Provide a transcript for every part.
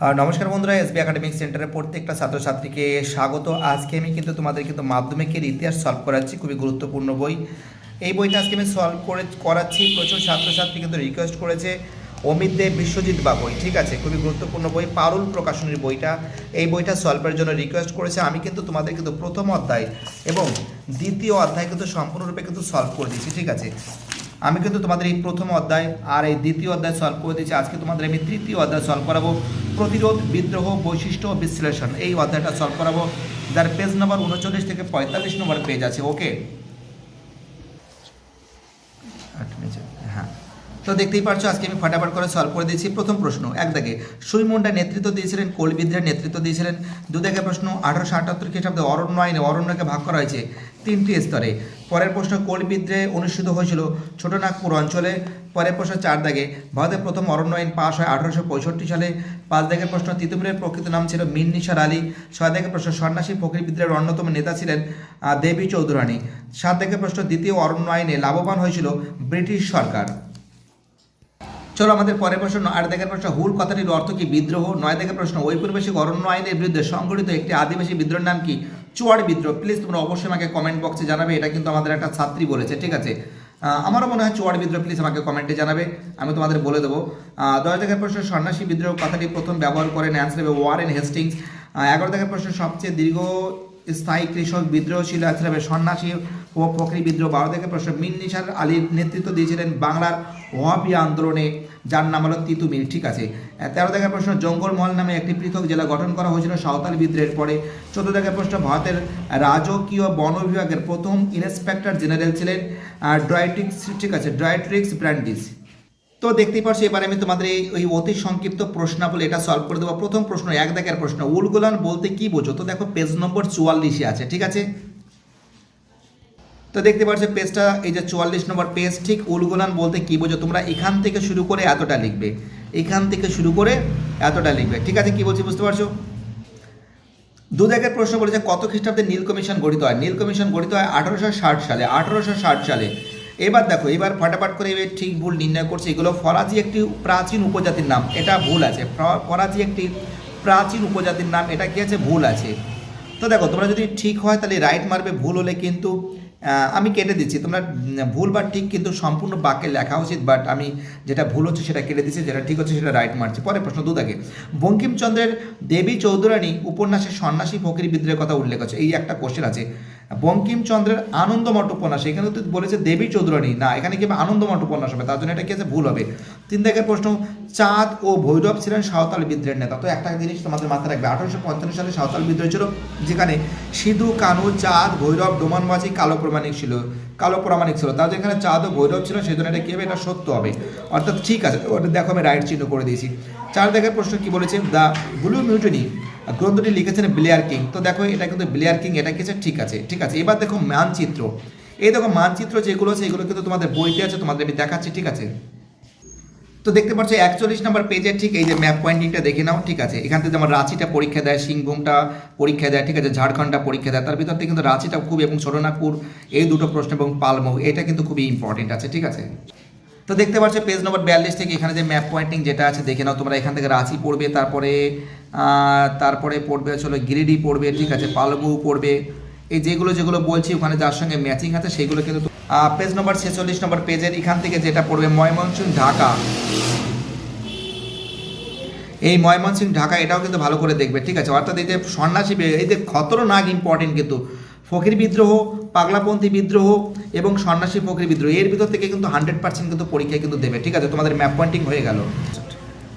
নমস্কার বন্ধুরা, SB academic সেন্টারের প্রত্যেকটা ছাত্রছাত্রীকে স্বাগত। আজকে আমি কিন্তু তোমাদের কিন্তু মাধ্যমিকের ইতিহাস সলভ করাচ্ছি, খুবই গুরুত্বপূর্ণ বই। এই বইটা আজকে আমি সলভ করে করাচ্ছি, প্রচুর ছাত্রছাত্রী কিন্তু রিকোয়েস্ট করেছে অমিত দেব বিশ্বজিৎ বা ঠিক আছে? খুবই গুরুত্বপূর্ণ বই, পারুল প্রকাশনীর বইটা। এই বইটা সলভের জন্য রিকোয়েস্ট করেছে, আমি কিন্তু তোমাদের কিন্তু প্রথম অধ্যায় এবং দ্বিতীয় অধ্যায় কিন্তু সম্পূর্ণরূপে কিন্তু সলভ করে দিয়েছি, ঠিক আছে? আমি কিন্তু তোমাদের এই প্রথম অধ্যায় আর এই দ্বিতীয় অধ্যায় সলভ করে দিয়েছি। আজকে তোমাদের আমি তৃতীয় অধ্যায় সলভ করাবো। প্রতিরোধ, বিদ্রোহ, বৈশিষ্ট্য বিশ্লেষণ। এই অধ্যায়টা সলভ করাবো। যার পেজ নম্বর উনচল্লিশ থেকে পঁয়তাল্লিশ নম্বর পেজ আছে ওকে হ্যাঁ। তো দেখতেই পারছ, আজকে আমি ফটাফট করে সলভ করে দিয়েছি। প্রথম প্রশ্ন, এক দাগে সুইমুন্ডা নেতৃত্ব দিয়েছিলেন কোলবিদ্রের নেতৃত্ব দিয়েছিলেন। দু দাগে প্রশ্ন, আঠারোশো আটাত্তর খ্রিস্টাব্দে অরণ্য আইনে অরণ্যকে ভাগ করা হয়েছে। তিনটি স্তরে। পরের প্রশ্ন কোল বিদ্রোহে অনুষ্ঠিত হয়েছিল ছোটনাগপুর অঞ্চলে। পরের প্রশ্ন, চার দাগে। ভারতের প্রথম অরণ্য আইন পাশ হয় আঠারোশো পঁয়ষট্টি সালে। পাঁচ দাগের প্রশ্ন, তিতুমিরের প্রকৃত নাম ছিল মিন নিসার আলী ছয় দাগের প্রশ্ন, সন্ন্যাসী ফকির বিদ্রোহের অন্যতম নেতা ছিলেন দেবী চৌধুরানী। সাত দাগের প্রশ্ন, দ্বিতীয় অরণ্য আইনে লাভবান হয়েছিল ব্রিটিশ সরকার। চলো আমাদের পরের প্রশ্ন, আট দেখের প্রশ্ন, হুল কথাটির অর্থ কি? বিদ্রোহ। নয় দেখের প্রশ্ন ঔপনিবেশিক অরণ্য আইনের বিরুদ্ধে সংগঠিত একটি আদিবাসী বিদ্রোহের নাম কি? চুয়াড় বিদ্রোহ। প্লিজ তোমরা অবশ্যই আমাকে কমেন্ট বক্সে জানাবে, এটা কিন্তু আমাদের একটা ছাত্রী বলেছে, ঠিক আছে? আমারও মনে হয় চুয়ার বিদ্রোহ প্লিজ আমাকে কমেন্টে জানাবে, আমি তোমাদের বলে দেবো। দশ দেখের প্রশ্ন, সন্ন্যাসী বিদ্রোহ কথাটি প্রথম ব্যবহার করেন অ্যান্সার হবে ওয়ারেন হেস্টিংস এগারো দেখের প্রশ্ন, সবচেয়ে দীর্ঘ স্থায়ী কৃষক বিদ্রোহ ছিল অ্যান্সার হবে সন্ন্যাসী ও ফকরি বিদ্রোহ। বারো থেকে প্রশ্ন মিন আলীর নেতৃত্ব দিয়েছিলেন বাংলার ওয়াবি আন্দোলনে। যার নাম হলো তিতুমির ঠিক আছে? তেরো দেখার প্রশ্ন জঙ্গলমহল নামে একটি পৃথক জেলা গঠন করা হয়েছিল সাঁওতাল বিদ্রোহের পরে। চোদ্দ দেখার প্রশ্ন, ভারতের রাজকীয় বন বিভাগের প্রথম ইন্সপেক্টর জেনারেল ছিলেন ড্রাইট্রিক্স, ঠিক আছে, ড্রাইট্রিক্স ব্র্যান্ডিস। তো দেখতেই পাচ্ছি এবার আমি তোমাদের এই, ওই অতি সংক্ষিপ্ত প্রশ্নাবলী এটা সলভ করে দেবো। প্রথম প্রশ্ন, এক দেখার প্রশ্ন, উলগুলান বলতে কি বোঝো? তো দেখো পেজ নম্বর চুয়াল্লিশে আছে, ঠিক আছে? তো দেখতে পাচ্ছ পেজটা, এই যে চুয়াল্লিশ নম্বর পেজ, ঠিক উলগুলান বলতে কি বোঝো? তোমরা এখান থেকে শুরু করে এতটা লিখবে। এখান থেকে শুরু করে এতটা লিখবে। ঠিক আছে, কি বলছি বুঝতে পারছ? দু জায়গায় প্রশ্ন বলেছে, কত খ্রিস্টাব্দে নীল কমিশন গঠিত হয়? নীল কমিশন গঠিত হয় আঠারোশো ষাট সালে। আঠারোশো ষাট সালে। এবার দেখো, এবার ফাটাফাট করে এবার ঠিক ভুল নির্ণয় করছে। এগুলো ফরাজি একটি প্রাচীন উপজাতির নাম। এটা ভুল আছে। ফরাজি একটি প্রাচীন উপজাতির নাম। এটা কি আছে? ভুল আছে। তো দেখো, তোমরা যদি ঠিক হয়, তাহলে রাইট মারবে, ভুল হলে কিন্তু আমি কেটে দিচ্ছি। তোমরা ভুল বা ঠিক কিন্তু সম্পূর্ণ বাক্যে লেখা উচিত বাট আমি যেটা ভুল হচ্ছে সেটা কেটে দিচ্ছি, যেটা ঠিক হচ্ছে সেটা রাইট মারছি। পরে প্রশ্ন দু থাকে বঙ্কিমচন্দ্রের দেবী চৌধুরানী উপন্যাসে সন্ন্যাসী ফকির বিদ্রোহের কথা উল্লেখ আছে। এই একটা কোশ্চেন আছে। বঙ্কিমচন্দ্রের আনন্দমঠ উপন্যাস, এখানে তো বলেছে দেবী চৌধুরানী। না, এখানে কি আনন্দমঠ উপন্যাস হবে? তার জন্য এটা কি আছে? ভুল হবে। তিন দেখার প্রশ্ন, চাঁদ ও ভৈরব ছিলেন সাঁওতাল বিদ্রোহের নেতা। তো একটা জিনিস তোমাদের মাথায় রাখবে, আঠারোশো পঞ্চান্ন সালে সাঁওতাল বিদ্রোহ ছিল, যেখানে সিধু, কানু, চাঁদ, ভৈরব, ডোমানবাজি, কালো প্রমাণিক ছিল। কালো প্রামাণিক ছিল। তার যেখানে চাঁদ ও ভৈরব ছিল, সেই জন্য এটা কী হবে? এটা সত্য হবে। অর্থাৎ ঠিক আছে, ওটা দেখো আমি রাইট চিহ্ন করে দিয়েছি। চার দেখার প্রশ্ন কি বলেছে দ্য ব্লু মিউটনি গ্রন্থটি লিখেছেন ব্লেয়ার কিং তো দেখো, এটা কিন্তু ব্লেয়ার কিং এটা কিছু ঠিক আছে ঠিক আছে। এবার দেখো মানচিত্র। এই দেখো মানচিত্র যেগুলো আছে, এগুলো কিন্তু তোমাদের বইতে আছে, তোমাদের আমি দেখাচ্ছি, ঠিক আছে? তো দেখতে পাচ্ছ, একচল্লিশ নম্বর পেজের ঠিক এই যে ম্যাপ পয়েন্টিংটা দেখে নাও, ঠিক আছে? এখান থেকে যেমন রাঁচিটা পরীক্ষা দেয়, সিংভূমটা পরীক্ষা দেয়, ঠিক আছে? ঝাড়খণ্ডটা পরীক্ষা দেয়, তার ভিতর থেকে কিন্তু রাঁচিটা খুব এবং ছোটনাগপুর এই দুটো প্রশ্ন এবং পালমৌ এটা কিন্তু খুবই ইম্পর্টেন্ট আছে, ঠিক আছে? তো দেখতে পাচ্ছ পেজ নম্বর বিয়াল্লিশ থেকে এখানে যে ম্যাপ পয়েন্টিং যেটা আছে, দেখে নাও তোমরা, এখান থেকে রাঁচি পড়বে, তারপরে তারপরে পড়বে হলো গিরিডি পড়বে, ঠিক আছে? পালগু পড়বে, এই যেগুলো যেগুলো বলছি, ওখানে যার সঙ্গে ম্যাচিং আছে, সেগুলো কিন্তু পেজ নম্বর ছেচল্লিশ নম্বর পেজের এখান থেকে যেটা পড়বে ময়মনসিংহ, ঢাকা। এই ময়মনসিংহ, ঢাকা, এটাও কিন্তু ভালো করে দেখবে, ঠিক আছে? অর্থাৎ এই যে সন্ন্যাসী এই যে খতরনাক ইম্পর্টেন্ট কিন্তু। ফকির বিদ্রোহ, পাগলাপন্থী বিদ্রোহ এবং সন্ন্যাসী ফকির বিদ্রোহ, এর ভিতর থেকে কিন্তু হান্ড্রেড পার্সেন্ট কিন্তু পরীক্ষায় কিন্তু দেবে, ঠিক আছে? তোমাদের ম্যাপ পয়েন্টিং হয়ে গেল।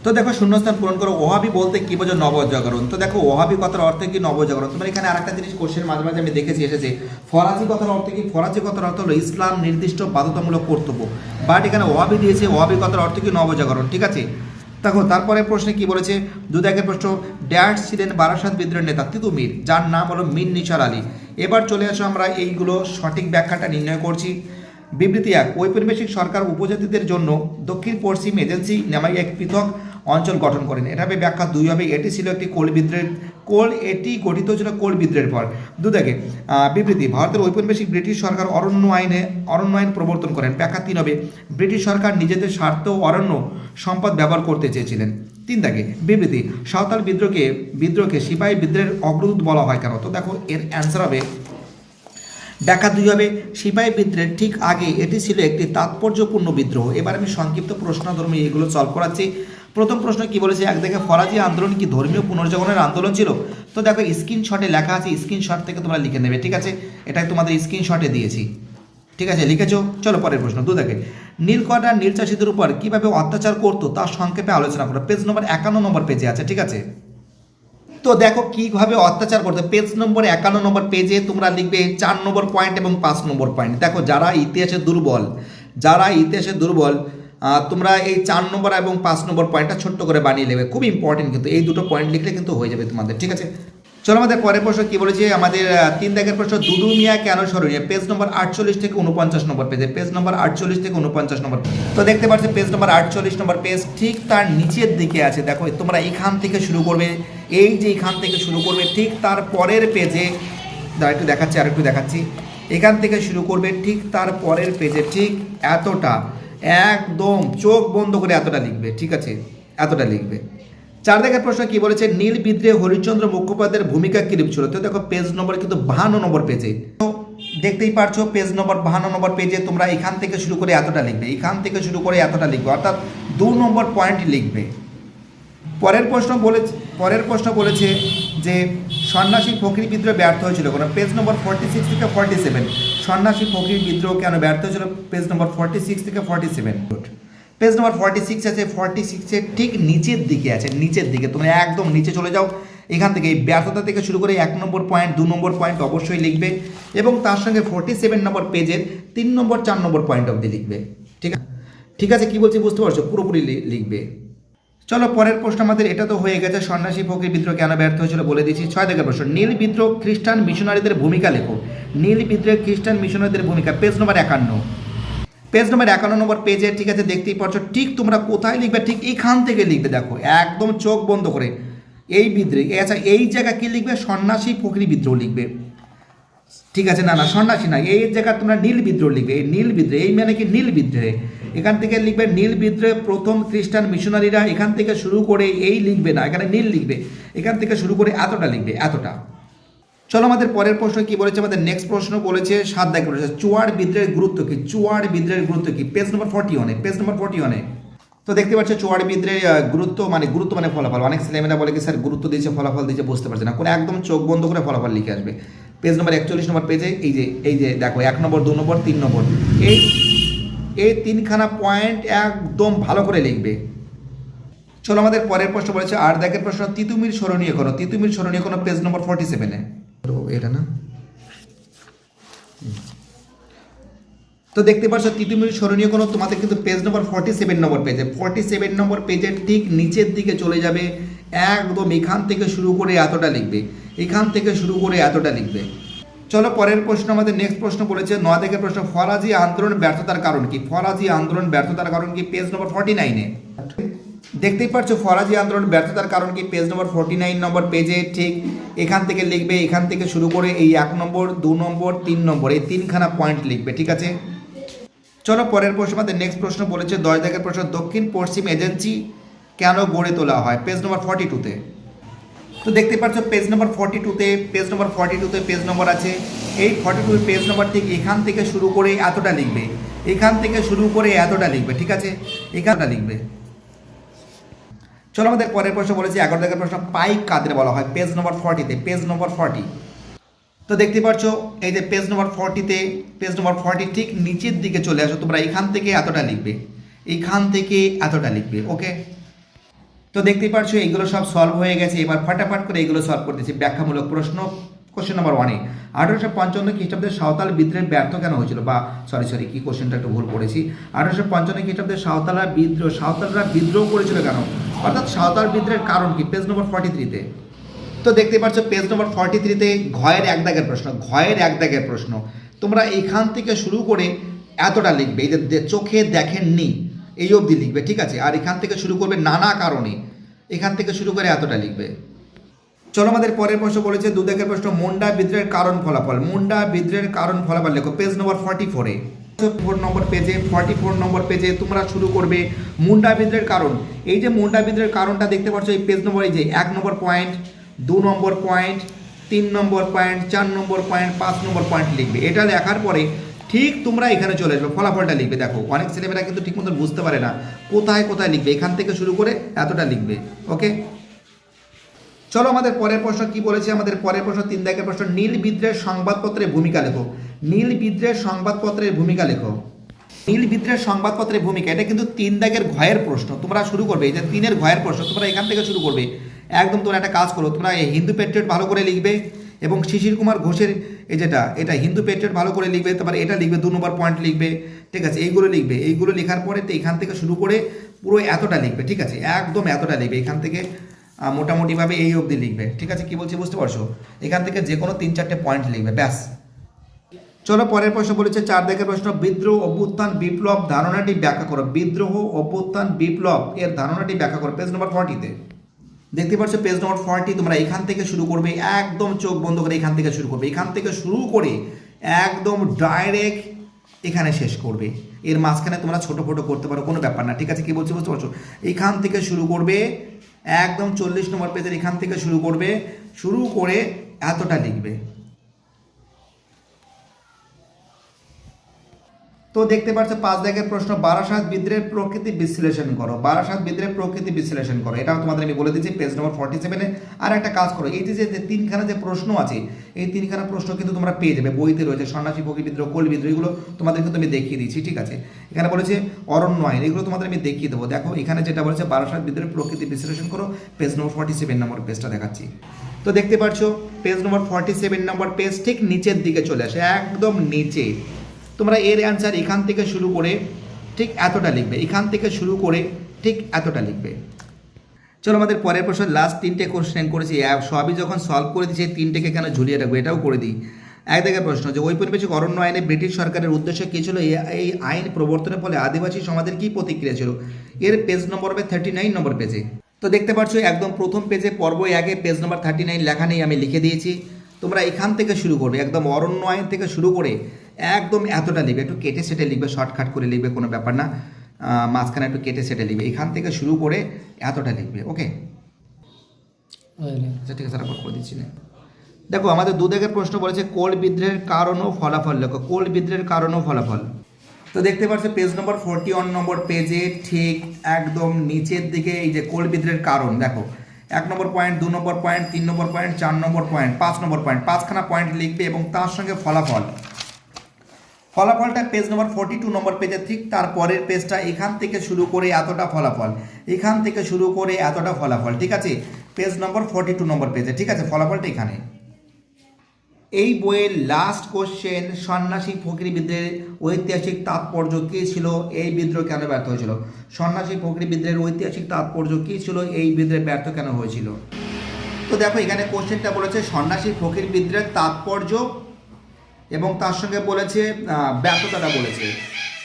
তো দেখো শূন্যস্থান পূরণ করো, ওহাবি বলতে কি বোঝো? নবজাগরণ। তো দেখো, ওহাবি কথার অর্থ কি? নবজাগরণ। তোমার এখানে আরেকটা জিনিস কোশ্চেন মাঝে মাঝে আমি দেখেছি, এসেছে। ফরাজি কথার অর্থ কি? ফরাজি কথার অর্থ হলো ইসলাম নির্দিষ্ট বাধ্যতামূলক কর্তব্য। বাট এখানে ওহাবি দিয়েছে, ওহাবি কথার অর্থ কি? নবজাগরণ। ঠিক আছে? দেখো, তারপরে প্রশ্নে কি বলেছে? দুদাগের প্রশ্ন ড্যাশ ছিলেন বারাসাত বিদ্রোহের নেতা তিতু তিতুমির, যার নাম হলো মিন নিসার আলী। এবার চলে আসো আমরা এইগুলো সঠিক ব্যাখ্যাটা নির্ণয় করছি। বিবৃতি এক ঔপনিবেশিক সরকার উপজাতিদের জন্য দক্ষিণ পশ্চিম এজেন্সি নামে এক পৃথক অঞ্চল গঠন করেন। এটা হবে ব্যাখ্যা দুই হবে। এটি ছিল একটি কোল বিদ্রোহের কোল এটি গঠিত ছিল কোল বিদ্রোহের পর। দুদাগে বিবৃতি। ভারতের ঔপনিবেশিক ব্রিটিশ সরকার অরণ্য আইনে অরণ্য আইন প্রবর্তন করেন। ব্যাখ্যা তিন হবে। ব্রিটিশ সরকার নিজেদের স্বার্থ অরণ্য সম্পদ ব্যবহার করতে চেয়েছিলেন। তিন দাগে বিবৃতি। সাঁওতাল বিদ্রোহকে বিদ্রোহকে সিপাহী বিদ্রোহের অগ্রদূত বলা হয় কেন? তো দেখো, এর অ্যান্সার হবে। ব্যাখ্যা দুই হবে। সিপাহী বিদ্রোহের ঠিক আগে এটি ছিল একটি তাৎপর্যপূর্ণ বিদ্রোহ। এবার আমি সংক্ষিপ্ত প্রশ্ন ধর্মী এগুলো সলভ করাচ্ছি। প্রথম প্রশ্ন কি বলেছে? একদিকে ফরাজি আন্দোলন কি ধর্মীয় পুনর্জাগরণের আন্দোলন ছিল? তো দেখো স্ক্রিনশটে লেখা আছে স্ক্রিনশট থেকে তোমরা লিখে নেবে, ঠিক আছে? এটাই তোমাদের স্ক্রিনশটে দিয়েছি। ঠিক আছে, লিখেছো? চলো পরের প্রশ্ন, দু দেখে। নীলকররা নীল চাষিদের উপর কীভাবে অত্যাচার করতো তার সংক্ষেপে আলোচনা করো। পেজ নম্বর একান্ন নম্বর পেজে আছে, ঠিক আছে? তো দেখো, কীভাবে অত্যাচার করতে? পেজ নম্বর একান্ন নম্বর পেজে তোমরা লিখবে চার নম্বর পয়েন্ট এবং পাঁচ নম্বর পয়েন্ট দেখো, যারা ইতিহাসে দুর্বল, যারা ইতিহাসে দুর্বল তোমরা এই চার নম্বর এবং পাঁচ নম্বর পয়েন্টটা ছোট্ট করে বানিয়ে নেবে। খুব ইম্পর্টেন্ট কিন্তু এই দুটো পয়েন্ট লিখলে কিন্তু হয়ে যাবে তোমাদের, ঠিক আছে? চলো আমাদের পরের প্রশ্ন কি বলেছে? আমাদের তিন দাগের প্রশ্ন, দুদু মিয়া কেন স্মরণীয় পেজ নম্বর আটচল্লিশ থেকে উনপঞ্চাশ নম্বর পেজে পেজ নম্বর আটচল্লিশ থেকে উনপঞ্চাশ নম্বর তো দেখতে পাচ্ছি পেজ নম্বর আটচল্লিশ নম্বর পেজ ঠিক তার নিচের দিকে আছে। দেখো, তোমরা এখান থেকে শুরু করবে, এই যে এখান থেকে শুরু করবে, ঠিক তার পরের পেজে একটু দেখাচ্ছি আর একটু দেখাচ্ছি। এখান থেকে শুরু করবে, ঠিক তার পরের পেজে ঠিক এতটা। একদম চোখ বন্ধ করে এতটা লিখবে, ঠিক আছে? এতটা লিখবে। চার দেখার প্রশ্ন কি বলেছে? নীল বিদ্রোহে হরিশ্চন্দ্র মুখোপাধ্যায়ের ভূমিকা কিরূপ ছিল? তো দেখো পেজ নম্বর কিন্তু বাহান্ন নম্বর পেজে তো দেখতেই পারছ পেজ নম্বর বাহান্ন নম্বর পেজে তোমরা এখান থেকে শুরু করে এতটা লিখবে, এখান থেকে শুরু করে এতটা লিখবে, অর্থাৎ দু নম্বর পয়েন্ট লিখবে। পরের প্রশ্ন বলেছে, পরের প্রশ্ন বলেছে যে সন্ন্যাসী ফকির বিদ্রোহ ব্যর্থ হয়েছিল কোনো পেজ নম্বর ফর্টি সিক্স থেকে ফর্টি সেভেন সন্ন্যাসী ফকির বিদ্রোহ কেন ব্যর্থ হয়েছিল? পেজ নম্বর ফর্টি সিক্স থেকে forty seven page number forty six আছে ফর্টি সিক্সের ঠিক নিচের দিকে আছে, নিচের দিকে। তোমরা একদম নিচে চলে যাও। এখান থেকে এই ব্যর্থতা থেকে শুরু করে এক নম্বর পয়েন্ট দু নম্বর পয়েন্ট অবশ্যই লিখবে এবং তার সঙ্গে ফর্টি সেভেন নম্বর পেজের তিন নম্বর, চার নম্বর পয়েন্ট অবধি লিখবে। ঠিক আছে? ঠিক আছে, কী বলছি বুঝতে পারছ? পুরোপুরি লিখবে। চলো, পরের প্রশ্ন আমাদের, এটা তো হয়ে গেছে, সন্ন্যাসী ফকির বিদ্রোহ কেন ব্যর্থ হয়েছিল বলে দিচ্ছি। ছয় থেকে প্রশ্ন। নীল বিদ্রোহ খ্রিস্টান মিশনারিদের ভূমিকা লেখো। নীল বিদ্রোহ খ্রিস্টান মিশনারিদের ভূমিকা, পেজ নম্বর একান্ন। পেজ নম্বর একান্ন নম্বর পেজে ঠিক আছে, দেখতেই পাচ্ছ, ঠিক তোমরা কোথায় লিখবে, ঠিক এখান থেকে লিখবে, দেখো, একদম চোখ বন্ধ করে। এই বিদ্রোহ আচ্ছা এই জায়গা কি লিখবে? সন্ন্যাসী ফকির বিদ্রোহ লিখবে। ঠিক আছে, না না, সন্ন্যাসী না, এই জায়গায় তোমরা নীল বিদ্রোহ লিখবে, এই নীল বিদ্রোহ, এই মানে কি নীল বিদ্রোহে? এখান থেকে লিখবে নীল বিদ্রোহে প্রথম খ্রিস্টান মিশনারিরা এখান থেকে শুরু করে এই লিখবে না, এখানে নীল লিখবে, এখান থেকে শুরু করে এতটা লিখবে, এতটা। চলো আমাদের পরের প্রশ্ন কি বলেছে, আমাদের নেক্সট প্রশ্ন বলেছে, সাত দাগ বলেছে, চুয়ার বিদ্রোহের গুরুত্ব কি, চুয়ার বিদ্রোহের গুরুত্ব কি? পেজ নম্বর ফর্টি ওয়ানে পেজ নম্বর ফর্টি ওয়ানে তো দেখতে পাচ্ছ, চুয়ার বিদ্রোহের গুরুত্ব মানে গুরুত্ব মানে ফলাফল। অনেক ছেলেমেয়েরা বলে কি, স্যার, গুরুত্ব দিয়েছে, ফলাফল দিয়েছে, বুঝতে পারছে না। কোনো একদম চোখ বন্ধ করে ফলাফল লিখে আসবে। পেজ নম্বর একচল্লিশ নম্বর পেজে এই যে এই যে দেখো, এক নম্বর, দু নম্বর, তিন নম্বর। এই এই তিনখানা পয়েন্ট একদম ভালো করে লিখবে। চলো আমাদের পরের প্রশ্ন বলেছে, আর দেখের প্রশ্ন, তিতুমির স্মরণীয় কোনো, তিতুমির স্মরণীয় কোনো পেজ নম্বর ফর্টি সেভেনে এটা না? তো দেখতে পাচ্ছ, তিতুমির স্মরণীয় কোনো, তোমাদের কিন্তু page number forty seven number পেজে ফর্টি সেভেন নম্বর পেজের ঠিক নিচের দিকে চলে যাবে, একদম এখান থেকে শুরু করে এতটা লিখবে। এখান থেকে শুরু করে এতটা লিখবে। চলো পরের প্রশ্ন, আমাদের নেক্সট প্রশ্ন বলেছে নয় থেকে প্রশ্ন, ফরাজি আন্দোলন ব্যর্থতার কারণ কি? ফরাজি আন্দোলন ব্যর্থতার কারণ কি? পেজ নম্বর ফর্টি নাইনে দেখতেই পাচ্ছ ফরাজি আন্দোলন ব্যর্থতার কারণ কি? Page number forty nine number পেজে ঠিক এখান থেকে লিখবে, এখান থেকে শুরু করে এই এক নম্বর, দু নম্বর, তিন নম্বর, এই তিনখানা পয়েন্ট লিখবে, ঠিক আছে? চলো পরের প্রশ্ন, আমাদের নেক্সট প্রশ্ন বলেছে, দশ দাগের প্রশ্ন দক্ষিণ পশ্চিম এজেন্সি কেন গড়ে তোলা হয়? পেজ নম্বর ফর্টি টুতে তো দেখতে পাচ্ছ পেজ নম্বর ফর্টি টুতে পেজ নম্বর ফর্টি টুতে পেজ নম্বর আছে। এই ফর্টি টু পেজ নম্বর ঠিক এখান থেকে শুরু করে এতটা লিখবে। এখান থেকে শুরু করে এতটা লিখবে, ঠিক আছে? এখানটা লিখবে। চলো আমাদের পরের প্রশ্ন বলেছি, এগারো দাগের প্রশ্ন পাইক কাদের বলা হয়? পেজ নম্বর ফর্টিতে পেজ নম্বর ফর্টি তো দেখতে পাচ্ছ, এই যে পেজ নম্বর ফর্টিতে পেজ নম্বর ফর্টি ঠিক নিচের দিকে চলে আসো, তোমরা এখান থেকে এতটা লিখবে। এইখান থেকে এতটা লিখবে ওকে তো দেখতেই পারছ, এইগুলো সব সলভ হয়ে গেছে। এবার ফাটাফাট করে এগুলো সলভ করতেছি ব্যাখ্যামূলক প্রশ্ন কোশ্চেন নাম্বার ওয়ানে আঠারোশো পঞ্চান্ন খ্রিস্টাব্দে সাঁওতাল বিদ্রোহ ব্যর্থ কেন হয়েছিল? বা সরি সরি কি কোশ্চেনটা একটু ভুল পড়েছি। আঠারোশো পঞ্চান্ন খ্রিস্টাব্দে সাঁওতালরা বিদ্রোহ সাঁওতালরা বিদ্রোহ করেছিল কেন? অর্থাৎ সাঁওতাল বিদ্রোহের কারণ কি? পেজ নম্বর ফর্টি থ্রিতে তো দেখতে পাচ্ছ পেজ নম্বর ফর্টি থ্রিতে ঘয়ের এক দাগের প্রশ্ন, ঘয়ের এক দাগের প্রশ্ন। তোমরা এখান থেকে শুরু করে এতটা লিখবে। এই যে চোখে দেখেননি। এই অবধি লিখবে, ঠিক আছে? আর এখান থেকে শুরু করবে নানা কারণে। এখান থেকে শুরু করে এতটা লিখবে। চলো আমাদের পরের প্রশ্ন বলেছে, দুদেকের প্রশ্ন, মুন্ডা বিদ্রোহের কারণ ফলাফল। মুন্ডা বিদ্রোহের কারণ ফলাফল লেখো পেজ নম্বর ফর্টি ফোরে ফোর নম্বর পেজে ফর্টি ফোর নম্বর পেজে তোমরা শুরু করবে মুন্ডাবিদ্রের কারণ। এই যে মুন্ডাবিদ্রের কারণটা দেখতে পাচ্ছ, এই পেজ নম্বর এই যে, এক নম্বর পয়েন্ট দু নম্বর পয়েন্ট তিন নম্বর পয়েন্ট চার নম্বর পয়েন্ট পাঁচ নম্বর পয়েন্ট লিখবে। এটা লেখার পরে ঠিক তোমরা এখানে চলে আসবে, ফলাফলটা লিখবে, দেখো। অনেক ছেলেমেয়েরা কিন্তু ঠিক মতো বুঝতে পারে না কোথায় কোথায় লিখবে, এখান থেকে শুরু করে এতটা লিখবে, ওকে? চলো আমাদের পরের প্রশ্ন কি বলেছে? আমাদের পরের প্রশ্ন তিন দাগের প্রশ্ন, নীল বিদ্রের সংবাদপত্রের ভূমিকা লেখো। নীল বিদ্রের সংবাদপত্রের ভূমিকা লেখো। নীল বিদ্রের সংবাদপত্রের ভূমিকা, এটা কিন্তু তিন দাগের ঘয়ের প্রশ্ন। তোমরা শুরু করবে যে তিনের ঘয়ের প্রশ্ন, তোমরা এখান থেকে শুরু করবে। একদম তোমরা একটা কাজ করো, তোমরা হিন্দু পেট্রিয়ট ভালো করে লিখবে। এবং শিশির কুমার ঘোষের এই যেটা, এটা হিন্দু পেট্রিয়ট ভালো করে লিখবে, তারপরে এটা লিখবে, দু নম্বর পয়েন্ট লিখবে, ঠিক আছে, এইগুলো লিখবে, এইগুলো লেখার পরে তো এখান থেকে শুরু করে পুরো এতটা লিখবে, ঠিক আছে, একদম এতটা লিখবে, এখান থেকে মোটামুটিভাবে এই অবধি লিখবে, ঠিক আছে, কি বলছি বুঝতে পারছ? এখান থেকে যে কোনো তিন চারটে পয়েন্ট লিখবে, ব্যাস। চলো পরের প্রশ্ন বলেছে চার দেখের প্রশ্ন, বিদ্রোহ, অভ্যুত্থান, বিপ্লব, ধারণাটি ব্যাখ্যা করো, বিদ্রোহ, অভ্যুত্থান, বিপ্লব, এর ধারণাটি ব্যাখ্যা করো পেজ নম্বর ফর্টিতে দেখতে পাচ্ছ পেজ নম্বর ফর্টি তোমরা এখান থেকে শুরু করবে, একদম চোখ বন্ধ করে এখান থেকে শুরু করবে। এখান থেকে শুরু করে একদম ডাইরেক্ট এখানে শেষ করবে। এর মাঝখানে তোমরা ছোট ফোটো করতে পারো, কোনো ব্যাপার না, ঠিক আছে? কী বলছি বুঝতে পারছ? এখান থেকে শুরু করবে, একদম চল্লিশ নম্বর পেজের এখান থেকে শুরু করবে, শুরু করে এতটা লিখবে। তো দেখতে পাচ্ছ পাঁচ দাগের প্রশ্ন, বারাসাত বিদ্রোহের প্রকৃতি বিশ্লেষণ করো। বারাসাত বিদ্রোহের প্রকৃতি বিশ্লেষণ করো। এটাও তোমাদের আমি বলে দিচ্ছি পেজ নম্বর ফর্টি সেভেনে আর একটা কাজ করো, এই যে তিনখানা যে প্রশ্ন আছে, এই তিনখানা প্রশ্ন কিন্তু তোমরা পেয়ে যাবে। বইতে রয়েছে, সন্ন্যাসী ফকি বিদ্রোহ, কোল বিদ্রোহ, এগুলো তোমাদের কিন্তু আমি দেখিয়ে দিচ্ছি, ঠিক আছে? এখানে বলেছে অরণ্য আইন এগুলো তোমাদের আমি দেখিয়ে দেবো। দেখো, এখানে যেটা বলেছে, বারাসাত বিদ্রোহের প্রকৃতি বিশ্লেষণ করো। Page number forty seven number পেজটা দেখাচ্ছি। তো দেখতে পাচ্ছ page number forty seven number page ঠিক নিচের দিকে চলে আসে, একদম নিচে। তোমরা এর অ্যান্সার এখান থেকে শুরু করে ঠিক এতটা লিখবে। এখান থেকে শুরু করে ঠিক এতটা লিখবে। চলো আমাদের পরের প্রশ্ন লাস্ট তিনটে কোশ্চেন করেছি। সবই যখন সলভ করে এই তিনটেকে কেন ঝুলিয়ে রাখব এটাও করে দিই। এক জায়গায় প্রশ্ন যে ওই ঔপনিবেশিক অরণ্য আইনে ব্রিটিশ সরকারের উদ্দেশ্য কী ছিল? এই- এই আইন প্রবর্তনের ফলে আদিবাসী সমাজের কী প্রতিক্রিয়া ছিল? এর পেজ নম্বর হবে থার্টি নাইন নম্বর পেজে তো দেখতে পাচ্ছ একদম প্রথম পেজে পর্ব আগে পেজ নম্বর থার্টি নাইন লেখা নেই, আমি লিখে দিয়েছি। তোমরা এখান থেকে শুরু করবে, একদম অরণ্য আইন থেকে শুরু করে একদম এতটা লিখবে একটু কেটে সেটে লিখবে শর্টকাট করে লিখবে কোনো ব্যাপার না। মাঝখানে একটু কেটে সেটে লিখবে। এখান থেকে শুরু করে এতটা লিখবে ওকে আচ্ছা ঠিক আছে তারপর করে দিচ্ছি না। দেখো আমাদের দু দাগের প্রশ্ন বলেছে কোল বিদ্রোহের কারণ ও ফলাফল লেখো। কোল বিদ্রোহের কারণ ও ফলাফল। তো দেখতে পাচ্ছ page number forty one number পেজে ঠিক একদম নিচের দিকে এই যে কোল বিদ্রোহের কারণ দেখো। এক নম্বর পয়েন্ট দু নম্বর পয়েন্ট তিন নম্বর পয়েন্ট চার নম্বর পয়েন্ট পাঁচ নম্বর পয়েন্ট পাঁচখানা পয়েন্ট লিখবে এবং তার সঙ্গে ফলাফল। ফলাফলটা page number forty two number পেজে ঠিক তার পরের পেজটা এখান থেকে শুরু করে এতটা ফলাফল। এখান থেকে শুরু করে এতটা ফলাফল, ঠিক আছে? Page number forty two number পেজে ঠিক আছে? ফলাফলটা এখানে। এই বইয়ের লাস্ট কোশ্চেন সন্ন্যাসী ফকির বিদ্রোহের ঐতিহাসিক তাৎপর্য কী ছিল? এই বিদ্রোহ কেন ব্যর্থ হয়েছিল? সন্ন্যাসী ফকির বিদ্রোহের ঐতিহাসিক তাৎপর্য কী ছিল? এই বিদ্রোহে ব্যর্থ কেন হয়েছিল? তো দেখো, এখানে কোশ্চেনটা বলেছে, সন্ন্যাসী ফকির বিদ্রোহের তাৎপর্য এবং তার সঙ্গে বলেছে ব্যর্থতাটা বলেছে।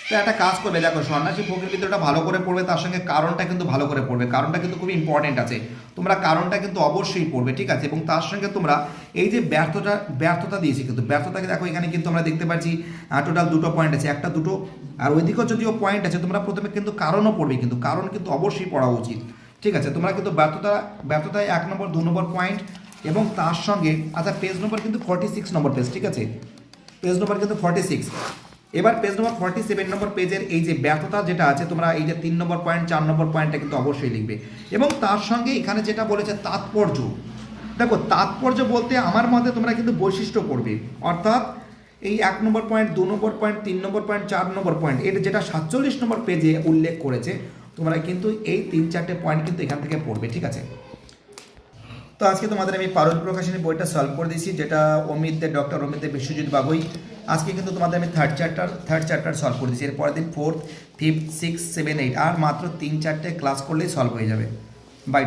তো একটা কাজ করবে, দেখো, সন্ন্যাসী ফকির বিদ্রোহটা ভালো করে পড়বে, তার সঙ্গে কারণটা কিন্তু ভালো করে পড়বে। কারণটা কিন্তু খুবই ইম্পর্টেন্ট আছে। তোমরা কারণটা কিন্তু অবশ্যই পড়বে, ঠিক আছে? এবং তার সঙ্গে তোমরা এই যে ব্যর্থতা ব্যর্থতা দিয়েছি কিন্তু, ব্যর্থতাকে দেখো, এখানে কিন্তু আমরা দেখতে পাচ্ছি টোটাল দুটো পয়েন্ট আছে। একটা দুটো, আর ওইদিকেও যদিও পয়েন্ট আছে, তোমরা প্রথমে কিন্তু কারণও পড়বে কিন্তু, কারণ কিন্তু অবশ্যই পড়া উচিত। ঠিক আছে? তোমরা কিন্তু ব্যর্থতা, ব্যর্থতায় এক নম্বর, দু নম্বর পয়েন্ট এবং তার সঙ্গে আচ্ছা পেজ নম্বর কিন্তু ফর্টি সিক্স নম্বর পেজ ঠিক আছে? পেজ নম্বর কিন্তু ফর্টি সিক্স এবার page number forty seven number পেজের এই যে ব্যর্থতা যেটা আছে, তোমরা এই যে তিন নম্বর পয়েন্ট চার নম্বর পয়েন্টটা কিন্তু অবশ্যই লিখবে। এবং তার সঙ্গে এখানে যেটা বলেছে, তাৎপর্য। দেখো, তাৎপর্য বলতে আমার মতে তোমরা কিন্তু বৈশিষ্ট্য করবে। অর্থাৎ এই এক নম্বর পয়েন্ট দু নম্বর পয়েন্ট তিন নম্বর পয়েন্ট চার নম্বর পয়েন্ট এটা যেটা সাতচল্লিশ নম্বর পেজে উল্লেখ করেছে, তোমরা কিন্তু এই তিন চারটে পয়েন্ট কিন্তু এখান থেকে পড়বে, ঠিক আছে? তো আজকে তোমাদের আমি পারুল প্রকাশনী বইটা সলভ করে দিয়েছি, যেটা অমিত দে ডক্টর অমিত দে, বিশ্বজিৎ বাবুই। আজকে কিন্তু তোমাদের আমি third chapter third chapter solve করে দিয়েছি। এরপরের দিন fourth fifth six seven eight আর মাত্র তিন, চারটে ক্লাস করলেই সলভ হয়ে যাবে। বাই